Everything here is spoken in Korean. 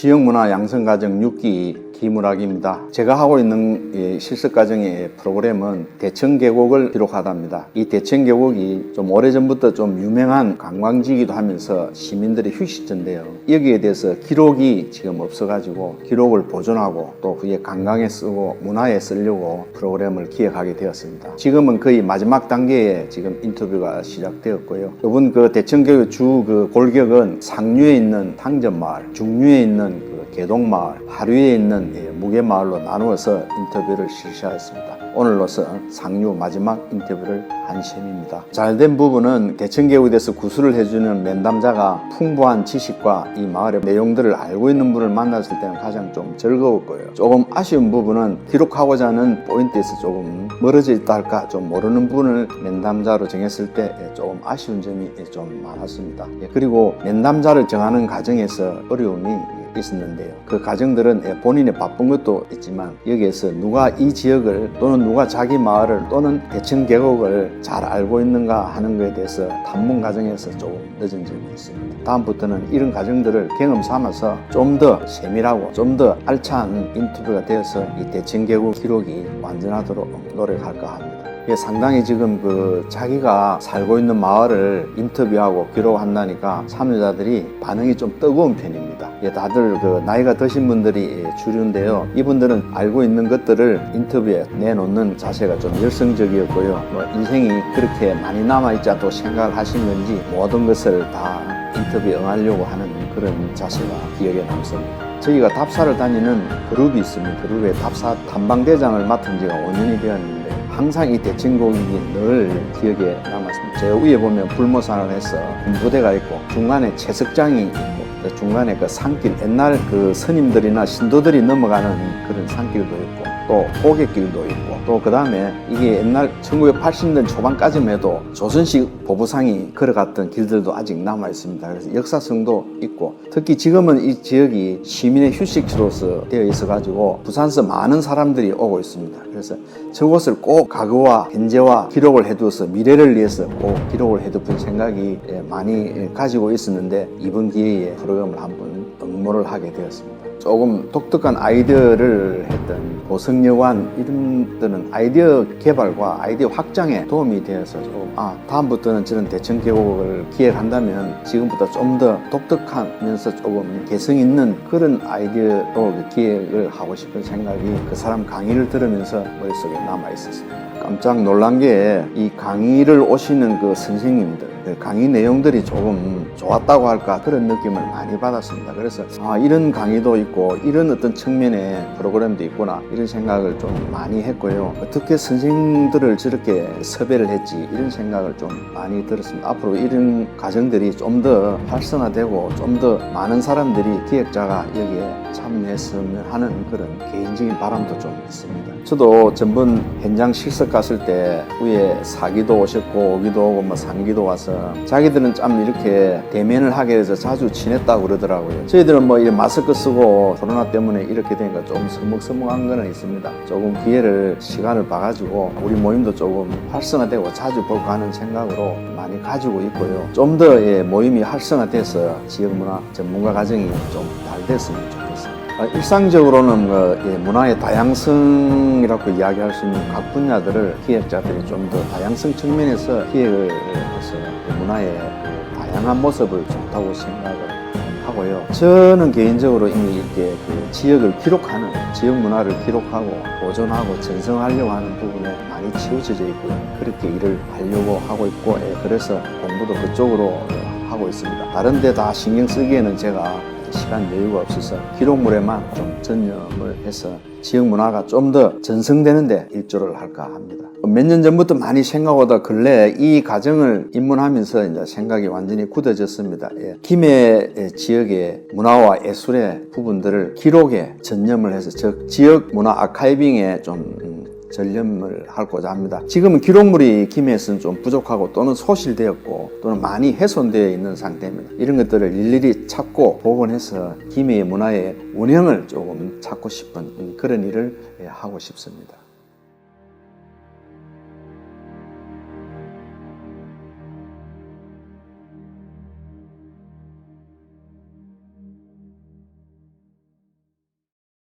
지역문화 양성과정 6기 김우락입니다. 제가 하고 있는 이 실습 과정의 프로그램은 대청계곡을 기록하답니다. 이 대청계곡이 좀 오래전부터 좀 유명한 관광지이기도 하면서 시민들의 휴식지인데요. 여기에 대해서 기록이 지금 없어가지고 기록을 보존하고 또 그게 관광에 쓰고 문화에 쓰려고 프로그램을 기획하게 되었습니다. 지금은 거의 마지막 단계에 지금 인터뷰가 시작되었고요. 이번 그 대청계곡 주 그 골격은 상류에 있는 탕전마을, 중류에 있는 그 개동마을, 하류에 있는 예, 무게마을로 나누어서 인터뷰를 실시하였습니다. 오늘로서 상류 마지막 인터뷰를 한 셈입니다. 잘된 부분은 대청계곡에 대해서 구술을 해주는 면담자가 풍부한 지식과 이 마을의 내용들을 알고 있는 분을 만났을 때는 가장 좀 즐거웠고요. 조금 아쉬운 부분은 기록하고자 하는 포인트에서 조금 멀어져 있다 할까 좀 모르는 분을 면담자로 정했을 때 예, 조금 아쉬운 점이 좀 많았습니다. 예, 그리고 면담자를 정하는 과정에서 어려움이 있었는데요. 그 가정들은 예, 본인이 바쁜 것도 있지만 여기에서 누가 이 지역을 또는 누가 자기 마을을 또는 대청 계곡을 잘 알고 있는가 하는 것에 대해서 탐문 과정에서 조금 늦은 점이 있습니다. 다음부터는 이런 과정들을 경험 삼아서 좀 더 세밀하고 좀 더 알찬 인터뷰가 되어서 이 대청 계곡 기록이 완전하도록 노력할까 합니다. 상당히 지금 그 자기가 살고 있는 마을을 인터뷰하고 기록한다니까 참여자들이 반응이 좀 뜨거운 편입니다. 예, 다들 그 나이가 드신 분들이 주류인데요. 이분들은 알고 있는 것들을 인터뷰에 내놓는 자세가 좀 열성적이었고요. 뭐 인생이 그렇게 많이 남아있지 않다고 생각을 하신 건지 모든 것을 다 인터뷰에 응하려고 하는 그런 자세가 기억에 남습니다. 저희가 답사를 다니는 그룹이 있습니다. 그룹의 답사 탐방대장을 맡은 지가 5년이 되었는데 항상 이 대칭곡이 늘 기억에 남았습니다. 제 위에 보면 불모산을 해서 군부대가 있고 중간에 채석장이 있고 또 중간에 그 산길 옛날 그 스님들이나 신도들이 넘어가는 그런 산길도 있고 또 고갯길도 있고 또 그 다음에 이게 옛날 1980년 초반까지만 해도 조선식 보부상이 걸어갔던 길들도 아직 남아 있습니다. 그래서 역사성도 있고 특히 지금은 이 지역이 시민의 휴식지로서 되어 있어 가지고 부산서 많은 사람들이 오고 있습니다. 그래서 저곳을 꼭 과거와 현재와 기록을 해두어서 미래를 위해서 꼭 기록을 해두는 생각이 예, 많이 가지고 있었는데 이번 기회에 프로그램을 한번 응모를 하게 되었습니다. 조금 독특한 아이디어를 했던 보성여관 이런 데는 아이디어 개발과 아이디어 확장에 도움이 되어서 조금 아 다음부터는 저런 대청 계곡을 기획한다면 지금보다 좀 더 독특하면서 조금 개성 있는 그런 아이디어로 기획을 하고 싶은 생각이 그 사람 강의를 들으면서 머릿속에 남아 있었습니다. 깜짝 놀란 게 이 강의를 오시는 그 선생님들 그 강의 내용들이 조금 좋았다고 할까 그런 느낌을 많이 받았습니다. 그래서 아 이런 강의도 있고 이런 어떤 측면의 프로그램도 있구나 이런 생각을 좀 많이 했고요. 어떻게 선생들을 저렇게 섭외를 했지 이런 생각을 좀 많이 들었습니다. 앞으로 이런 과정들이 좀 더 활성화되고 좀 더 많은 사람들이 기획자가 여기에 참여했으면 하는 그런 개인적인 바람도 좀 있습니다. 저도 전번 현장 실습 갔을 때 위에 사기도 오셨고 오기도 오고 뭐 상기도 와서 자기들은 참 이렇게 대면을 하게 돼서 자주 친했다고 그러더라고요. 저희들은 뭐 이제 마스크 쓰고 코로나 때문에 이렇게 되니까 좀 서먹서먹한 거는 있습니다. 조금 기회를 시간을 봐가지고 우리 모임도 조금 활성화되고 자주 보고 하는 생각으로 많이 가지고 있고요. 좀더 예, 모임이 활성화돼서 지역문화 전문가 과정이 좀 잘 됐으면 좋겠습니다. 아, 일상적으로는 그, 예, 문화의 다양성이라고 이야기할 수 있는 각 분야들을 기획자들이 좀 더 다양성 측면에서 기획을 해서 그 문화의 그 다양한 모습을 좋다고 생각을 하고요. 저는 개인적으로 이미 이렇게 그 지역을 기록하는 지역 문화를 기록하고 보존하고 전승하려고 하는 부분에 많이 치우쳐져 있고요. 그렇게 일을 하려고 하고 있고 예, 그래서 공부도 그쪽으로 예, 하고 있습니다. 다른 데 다 신경 쓰기에는 제가 시간 여유가 없어서 기록물에만 좀 전념을 해서 지역 문화가 좀 더 전승되는데 일조를 할까 합니다. 몇 년 전부터 많이 생각하다 근래 이 과정을 입문하면서 이제 생각이 완전히 굳어졌습니다. 예. 김해 지역의 문화와 예술의 부분들을 기록에 전념을 해서 즉 지역 문화 아카이빙에 좀 음, 전념을 하고자 합니다. 지금은 기록물이 김해에서는 좀 부족하고 또는 소실되었고 또는 많이 훼손되어 있는 상태입니다. 이런 것들을 일일이 찾고 복원해서 김해의 문화의 원형을 조금 찾고 싶은 그런 일을 하고 싶습니다.